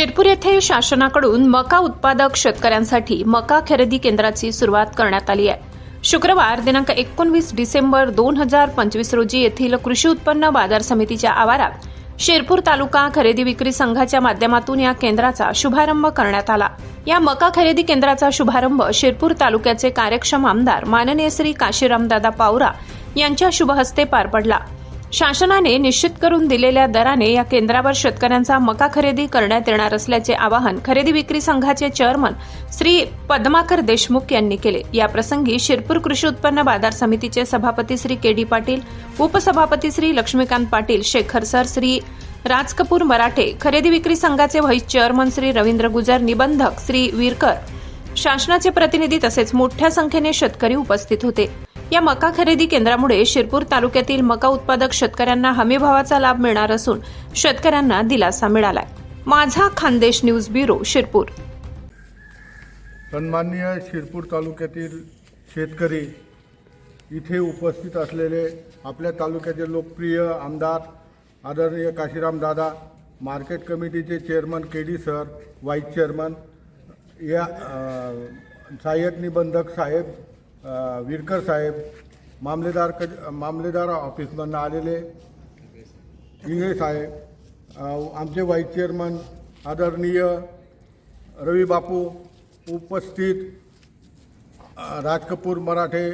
शिरपूर येथे शासनाकडून मका उत्पादक शेतकऱ्यांसाठी मका खरेदी केंद्राची सुरुवात करण्यात आली आहे. शुक्रवार दिनांक एकोणवीस डिसेंबर दोन हजार पंचवीस रोजी येथील कृषी उत्पन्न बाजार समितीच्या आवारात शिरपूर तालुका खरेदी विक्री संघाच्या माध्यमातून या केंद्राचा शुभारंभ करण्यात आला. या मका खरेदी केंद्राचा शुभारंभ शिरपूर तालुक्याचे कार्यक्षम आमदार माननीय श्री काशीरामदादा पावरा यांच्या शुभहस्ते पार पडला. शासनाने निश्चित करून दिलेल्या दराने या केंद्रावर शेतकऱ्यांचा मका खरेदी करण्यात येणार असल्याचे आवाहन खरेदी विक्री संघाचे चेअरमन श्री पद्माकर देशमुख यांनी केले. या प्रसंगी शिरपूर कृषी उत्पन्न बाजार समितीचे सभापती श्री के डी पाटील उपसभापती श्री लक्ष्मीकांत पाटील शेखर सर श्री राज कपूर मराठे खरेदी विक्री संघाचे व्हाईस चेअरमन श्री रवींद्र गुजर निबंधक श्री वीरकर शासनाचे प्रतिनिधी तसेच मोठ्या संख्येने शेतकरी उपस्थित होते. या मका खरेदी केंद्रामुळे शिरपूर तालुक्यातील मका उत्पादक शेतकऱ्यांना हमीभावाचा लाभ मिळणार असून शेतकऱ्यांना दिलासा मिळालाय. माझा खानदेश न्यूज ब्युरो शिरपूर. सन्माननीय शिरपूर तालुक्यातील शेतकरी इथे उपस्थित असलेले आपल्या तालुक्याचे लोकप्रिय आमदार आदरणीय काशीराम दादा मार्केट कमिटीचे chairman K D sir vice chairman या सहाय्यक निबंधक साहेब विडकर विरकर साहेब मामलेदार क मामलेदार ऑफिसमधनं आलेले. इंगळे साहेब आमचे व्हाईस चेअरमन आदरणीय रवी बापू उपस्थित राज कपूर मराठे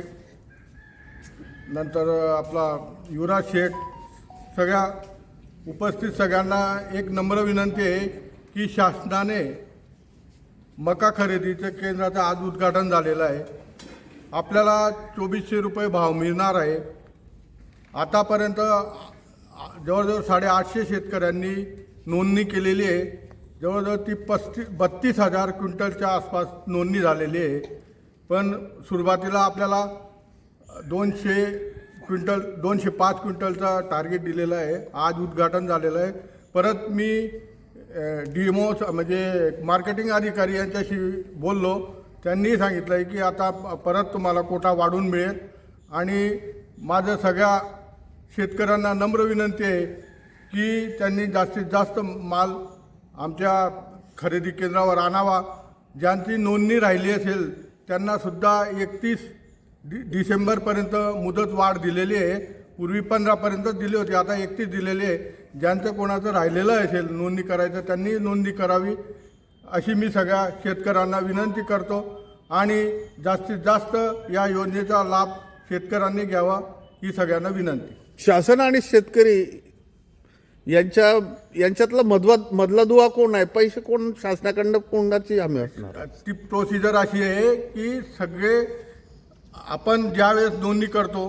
नंतर आपला युवराज शेठ सगळ्या उपस्थित सगळ्यांना एक नम्र विनंती आहे की शासनाने मका खरेदीचं केंद्राचं आज उद्घाटन झालेलं आहे. आपल्याला चोवीसशे रुपये भाव मिळणार आहे. आतापर्यंत जवळजवळ साडेआठशे शेतकऱ्यांनी नोंदणी केलेली आहे. जवळजवळ ती पस्तीस बत्तीस हजार क्विंटलच्या आसपास नोंदणी झालेली आहे. पण सुरुवातीला आपल्याला दोनशे क्विंटल दोनशे पाच क्विंटलचा टार्गेट दिलेलं आहे. आज उद्घाटन झालेलं आहे. परत मी डीएमओ म्हणजे मार्केटिंग अधिकारी यांच्याशी बोललो. त्यांनी सांगितलं आहे की आता परत तुम्हाला कोटा वाढून मिळेल. आणि माझं सगळ्या शेतकऱ्यांना नम्र विनंती आहे की त्यांनी जास्तीत जास्त माल आमच्या खरेदी केंद्रावर आणावा. ज्यांची नोंदणी राहिली असेल त्यांनासुद्धा एकतीस डि डिसेंबरपर्यंत मुदत वाढ दिलेली आहे. पूर्वी पंधरापर्यंत दिली होती आता एकतीस दिलेली आहे. ज्यांचं कोणाचं राहिलेलं असेल नोंदणी करायचं त्यांनी नोंदणी करावी. अशी मी सगळ्या शेतकऱ्यांना विनंती करतो आणि जास्तीत जास्त या योजनेचा लाभ शेतकऱ्यांनी घ्यावा ही सगळ्यांना विनंती. शासन आणि शेतकरी यांच्या यांच्यातला मधवा मधला दुवा कोण आहे? पैसे कोण शासनाकडनं कोणाची हमी असणार? ती प्रोसिजर अशी आहे की सगळे आपण ज्यावेळेस नोंदणी करतो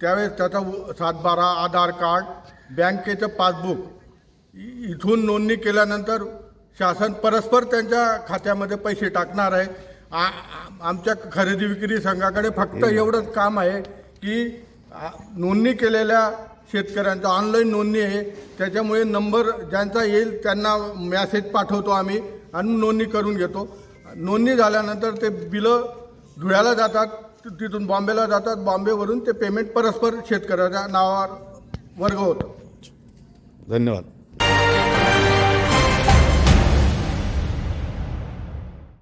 त्यावेळेस त्याचा सातबारा आधार कार्ड बँकेचं पासबुक इथून नोंदणी केल्यानंतर शासन परस्पर त्यांच्या खात्यामध्ये पैसे टाकणार आहे. आमच्या खरेदी विक्री संघाकडे फक्त एवढंच काम आहे की नोंदणी केलेल्या शेतकऱ्यांचा ऑनलाईन नोंदणी आहे. त्याच्यामुळे नंबर ज्यांचा येईल त्यांना मॅसेज पाठवतो आम्ही आणि नोंदणी करून घेतो. नोंदणी झाल्यानंतर ते बिलं धुळ्याला जातात तिथून बॉम्बेला जातात. बॉम्बेवरून ते पेमेंट परस्पर शेतकऱ्याच्या नावावर वर्ग होतं. धन्यवाद.